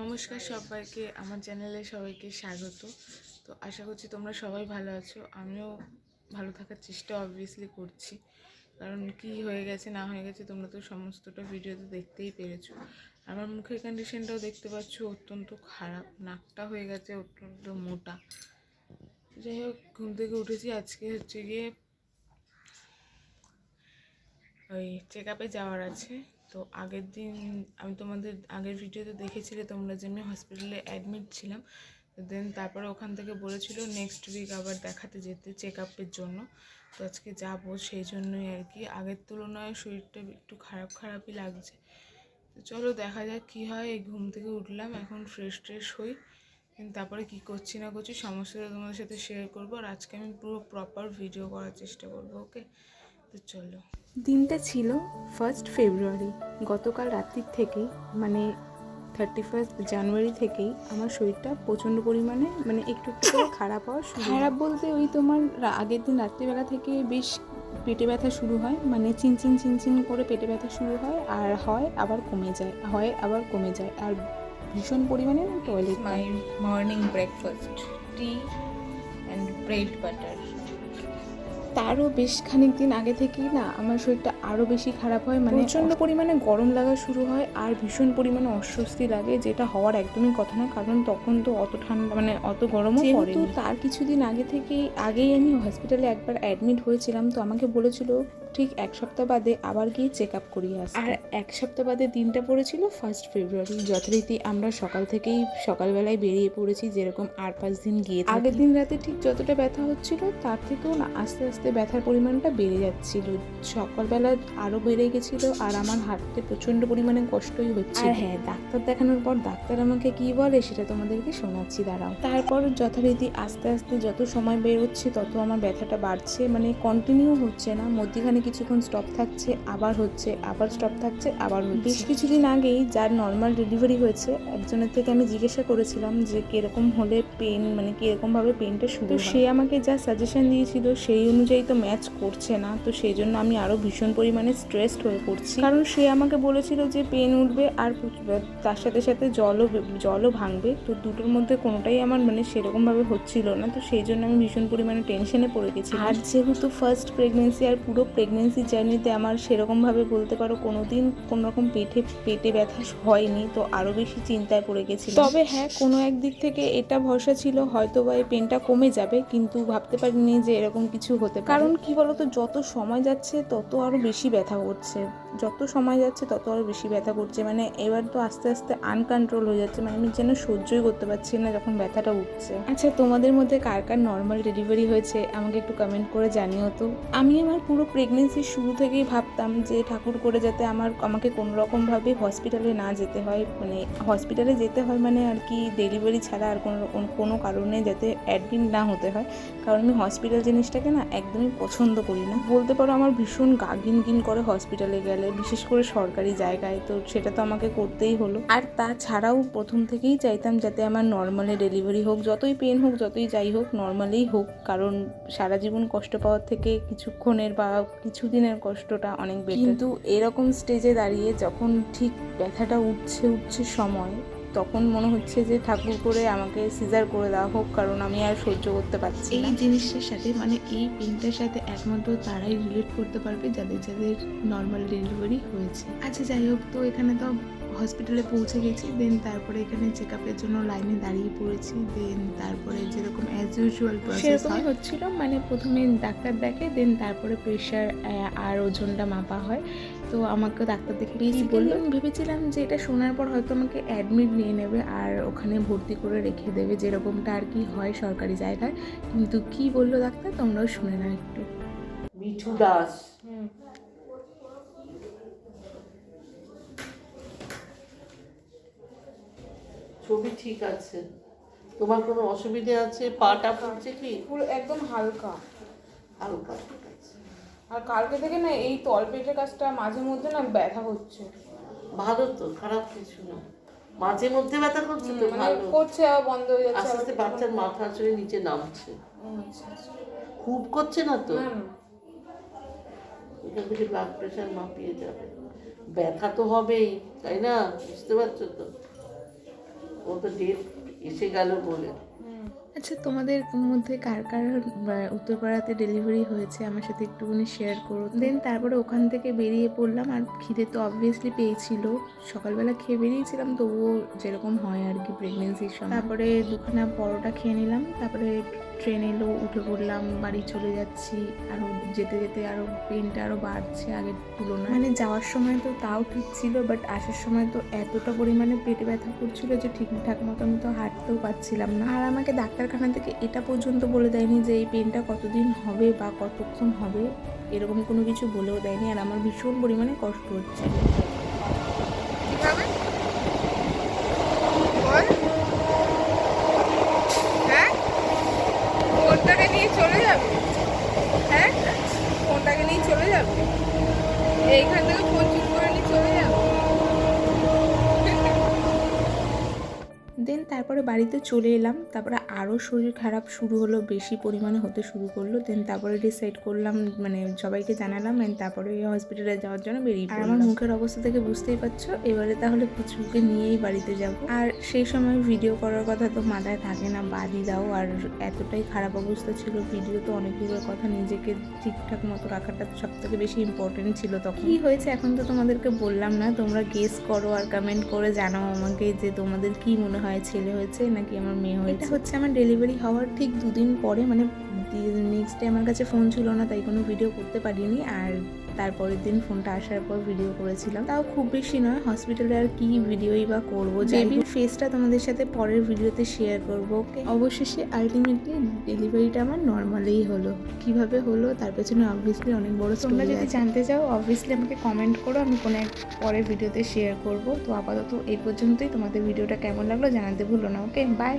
নমস্কার সবাইকে, আমার চ্যানেলে সবাইকে স্বাগত। তো আশা করছি তোমরা সবাই ভালো আছো। আমিও ভালো থাকার চেষ্টা অবভিয়াসলি করছি। কারণ কি হয়ে গেছে, না হয়ে গেছে তোমরা তো সমস্তটা ভিডিওতে দেখতেই পেরেছ। আমার মুখের কন্ডিশনটাও দেখতে পাচ্ছ, অত্যন্ত খারাপ। নাকটা হয়ে গেছে অত্যন্ত মোটা। যাই হোক, ঘুম থেকে উঠেছি। আজকে হচ্ছে গিয়ে ওই চেক আপে যাওয়ার আছে। তো আগের দিন আমি তোমাদের আগের ভিডিওতে দেখেছিলে তোমরা যে আমি হসপিটালে অ্যাডমিট ছিলাম দেন তারপরে ওখান থেকে বলেছিল নেক্সট উইক আবার দেখাতে যেতে চেক আপের জন্য। তো আজকে যাব সেই জন্যই আর কি। আগের তুলনায় শরীরটা একটু খারাপ খারাপই লাগছে। তো চলো দেখা যাক কী হয়। এই ঘুম থেকে উঠলাম, এখন ফ্রেশ ট্রেশ হই। তারপরে কি করছি না করছি সমস্যাটা তোমাদের সাথে শেয়ার করব। আর আজকে আমি পুরো প্রপার ভিডিও করার চেষ্টা করব ওকে তো চলো দিনটা ছিল ফার্স্ট ফেব্রুয়ারি গতকাল রাত্রির থেকেই মানে থার্টি ফার্স্ট জানুয়ারি থেকেই আমার শরীরটা প্রচণ্ড পরিমাণে মানে একটু একটু করে খারাপ হওয়া শুরু খারাপ বলতে ওই তোমার আগের দিন রাত্রিবেলা থেকে বেশ পেটে ব্যথা শুরু হয় মানে চিনচিন চিনচিন করে পেটে ব্যথা শুরু হয় আর হয় আবার কমে যায় হয় আবার কমে যায় আর ভীষণ পরিমাণে toilet my morning breakfast tea and bread butter তারও বেশ খানিক দিন আগে থেকেই না আমার শরীরটা আরও বেশি খারাপ হয় মানে প্রচণ্ড পরিমাণে গরম লাগা শুরু হয় আর ভীষণ পরিমাণে অস্বস্তি লাগে যেটা হওয়ার একদমই কথা না কারণ তখন তো অত ঠান্ডা মানে অত গরমও পড়ে তার কিছুদিন আগে থেকেই আগেই আমি হসপিটালে একবার অ্যাডমিট হয়েছিলাম তো আমাকে বলেছিল ঠিক এক সপ্তাহ বাদে আবার গিয়ে চেক আপ করিয়ে আসতে আর এক সপ্তাহ বাদে দিনটা পড়েছিল ফার্স্ট ফেব্রুয়ারি যথারীতি আমরা সকাল থেকেই সকালবেলায় বেরিয়ে পড়েছি যেরকম আর পাঁচ দিন গিয়ে আগের দিন রাতে ঠিক যতটা ব্যথা হচ্ছিল তার থেকেও না আস্তে আস্তে ব্যথার পরিমাণটা বেড়ে যাচ্ছিল। সকালবেলা আরও বেড়ে গেছিল আর আমার হাঁটতে প্রচণ্ড পরিমাণে কষ্টই হচ্ছে আর হ্যাঁ ডাক্তার দেখানোর পর ডাক্তার আমাকে কি বলে সেটা তোমাদেরকে শোনাচ্ছি দাঁড়াও। তারপর যথারীতি আস্তে আস্তে যত সময় বেরোচ্ছে তত আমার ব্যথাটা বাড়ছে মানে কন্টিনিউ হচ্ছে না। মধ্যেখানে কিছুক্ষণ স্টপ থাকছে আবার হচ্ছে আবার স্টপ থাকছে আবার হচ্ছে। বেশ কিছুদিন আগেই যার নর্মাল ডেলিভারি হয়েছে একজনের থেকে আমি জিজ্ঞাসা করেছিলাম যে কীরকম হলে পেন মানে কীরকম ভাবে পেনটা শুরু সে আমাকে যা সাজেশন দিয়েছিল সেই অনুযায়ী তো ম্যাচ করছে না তো সেই জন্য আমি আরও ভীষণ পরিমাণে স্ট্রেসড হয়ে পড়ছি। কারণ সে আমাকে বলেছিল যে পেন উঠবে আর তার সাথে সাথে জলও জলও ভাঙবে তো দুটোর মধ্যে কোনোটাই আমার মানে সেরকমভাবে হচ্ছিল না তো সেই জন্য আমি ভীষণ পরিমাণে টেনশনে পড়ে গেছি আর যেহেতু ফার্স্ট প্রেগনেন্সি আর পুরো প্রেগনেন্সি জার্নিতে আমার সেরকমভাবে বলতে পারো কোনো দিন কোনোরকম পেটে পেটে ব্যথা হয়নি তো আরও বেশি চিন্তায় পড়ে গেছি তবে হ্যাঁ কোনো এক দিক থেকে এটা ভরসা ছিল হয়তো বা এই পেনটা কমে যাবে কিন্তু ভাবতে পারিনি যে এরকম কিছু হতে পারে। কারণ কি বলতো যত সময় যাচ্ছে তত আরও বেশি ব্যথা করছে যত সময় যাচ্ছে তত আরও বেশি ব্যথা করছে। মানে এবার তো আস্তে আস্তে আনকন্ট্রোল হয়ে যাচ্ছে। মানে আমি যেন সহ্যই করতে পারছি না যখন ব্যথাটা উঠছে। আচ্ছা তোমাদের মধ্যে কার কার নর্মাল ডেলিভারি হয়েছে? আমাকে একটু কমেন্ট করে জানিও তো। আমি আমার পুরো প্রেগনেন্সির শুরু থেকেই ভাবতাম যে ঠাকুর করে যাতে আমার, আমাকে কোনো রকমভাবে হসপিটালে না যেতে হয়। মানে হসপিটালে যেতে হয় মানে আর কি ডেলিভারি ছাড়া আর কোনো রকম কোনো কারণে যাতে অ্যাডমিট না হতে হয়। কারণ আমি হসপিটাল জিনিসটাকে না একদমই পছন্দ করি না। বলতে পারো আমার ভীষণ গা গিন গিন করে হসপিটালে গেলে। বিশেষ করে সরকারি জায়গায়, তো সেটা তো আমাকে করতেই হলো। আর তাছাড়াও প্রথম থেকেই চাইতাম যাতে আমার নর্মালে ডেলিভারি হোক, যতই পেন হোক, যতই যাই হোক নর্মালেই হোক, কারণ সারা জীবন কষ্ট পাওয়ার থেকে কিছুক্ষণের বা কিছুদিনের কষ্টটা অনেক বেটার কিন্তু এরকম স্টেজে দাঁড়িয়ে যখন ঠিক ব্যথাটা উঠছে উঠছে সময় তখন মনে হচ্ছে যে ঠাকুর করে আমাকে সিজার করে দেওয়া হোক কারণ আমি আর সহ্য করতে পারছি এই জিনিসটার সাথে মানে এই পেনটার সাথে একমাত্র তারাই রিলেট করতে পারবে যাদের যাদের নর্মাল ডেলিভারি হয়েছে। আচ্ছা যাই হোক তো এখানে তো হসপিটালে পৌঁছে গেছি দেন তারপরে এখানে চেক আপের জন্য লাইনে দাঁড়িয়ে পড়েছি দেন তারপরে যেরকম অ্যাজ ইউজুয়াল সেরকমই হচ্ছিল মানে প্রথমে ডাক্তার দেখে দেন তারপরে প্রেশার আর ওজনটা মাপা হয়। তো আমাকে ডাক্তার দেখে বলল আমি ভেবেছিলাম যে এটা শোনার পর হয়তো আমাকে অ্যাডমিট নিয়ে নেবে আর ওখানে ভর্তি করে রেখে দেবে যেরকমটা আর কি হয় সরকারি জায়গায়। কিন্তু কি বলল ডাক্তার তোমরাও শুনে নাও একটু। মিঠু দাস। ছবি ঠিক আছে। তোমার কোনো অসুবিধে আছে? পাটা ফুলছে কি? পুরো একদম হালকা। হালকা ঠিক আছে। আর কালকে থেকে না এই তলপেটের কাজটা মাঝে মধ্যে না ব্যথা হচ্ছে। ভালো তো খারাপ কিছু না। মাঝে মধ্যে ব্যথা করছে তো ভালো। করছে আবার বন্ধ হয়ে যাচ্ছে আস্তে আস্তে বাচ্চার মাথা আসলে নিচে নামছে। খুব করছে না তো? এখান থেকে ব্লাড প্রেশার মাপিয়ে যাবে। ব্যথা তো হবেই তাই না? বুঝতে পারছ তো? ও তো ডেট এসে গেল বলে আচ্ছা তোমাদের মধ্যে কার কার উত্তরপাড়াতে ডেলিভারি হয়েছে? আমার সাথে একটুখানি শেয়ার করো। দেন তারপরে ওখান থেকে বেরিয়ে পড়লাম আর খিদে তো অবভিয়াসলি পেয়েছিল। সকালবেলা খেয়ে বেরিয়েছিলাম, তবুও যেরকম হয় আর কি প্রেগনেন্সির সময়। তারপরে দুখানা পরোটা খেয়ে নিলাম, তারপরে ট্রেন এলো, উঠে পড়লাম, বাড়ি চলে যাচ্ছি। আরও যেতে যেতে আরও পেনটা আরও বাড়ছে আগের তুলনায়। মানে যাওয়ার সময় তো তাও ঠিক ছিল বাট আসার সময় তো এতটা পরিমাণে পেটে ব্যথা করছিল যে ঠিকঠাক মতো আমি তো হাঁটতেও পারছিলাম না। আর আমাকে ডাক্তারখানা থেকে এটা পর্যন্ত বলে দেয়নি যে এই পেনটা কতদিন হবে বা কতক্ষণ হবে, এরকম কোনো কিছু বলেও দেয়নি। আর আমার ভীষণ পরিমাণে কষ্ট হচ্ছে কীভাবে বল হ্যাঁ ফোনটাকে নিয়ে চলে যাবে হ্যাঁ ফোনটাকে নিয়ে চলে যাবে এইখান থেকে ফোন চুরি করে নিয়ে চলে যাবে দেন তারপরে বাড়িতে চলে এলাম তারপরে আরও শরীর খারাপ শুরু হলো বেশি পরিমাণে হতে শুরু করল দেন তারপরে ডিসাইড করলাম মানে সবাইকে জানালাম অ্যান্ড তারপরে হসপিটালে যাওয়ার জন্য বেরিয়ে আর আমার মুখের অবস্থা থেকে বুঝতেই পারছ এবারে তাহলে পুচুকে নিয়েই বাড়িতে যাব। আর সেই সময় ভিডিও করার কথা তো মাথায় থাকে না বাদই দাও আর এতটাই খারাপ অবস্থা ছিল ভিডিও তো অনেক দূরের কথা নিজেকে ঠিকঠাক মতো রাখাটা সব থেকে বেশি ইম্পর্টেন্ট ছিল তখন। কি হয়েছে এখন তো তোমাদেরকে বললাম না তোমরা গেস করো আর কমেন্ট করে জানাও আমাকে যে তোমাদের কি মনে হয় ছেলে হয়েছে নাকি আমার মেয়ে হয়েছে? এটা হচ্ছে আমার ডেলিভারি হওয়ার ঠিক দুদিন পরে মানে নেক্সট ডে আমার কাছে ফোন ছিল না তাই কোনো ভিডিও করতে পারিনি। আর তারপরের দিন ফোনটা আসার পর ভিডিও করেছিলাম। তাও খুব বেশি নয় হসপিটালে আর কি ভিডিওই বা করব বেবির ফেসটা তোমাদের সাথে পরের ভিডিওতে শেয়ার করব ওকে অবশেষে আলটিমেটলি ডেলিভারিটা আমার নর্মালেই হলো। কীভাবে হলো তার পেছনে অবভিয়াসলি অনেক বড় তোমরা যদি জানতে চাও অবভিয়াসলি আমাকে কমেন্ট করো আমি কোনো এক পরের ভিডিওতে শেয়ার করব। তো আপাতত এই পর্যন্তই। তোমাদের ভিডিওটা কেমন লাগল জানাতে ভুলো না ওকে বাই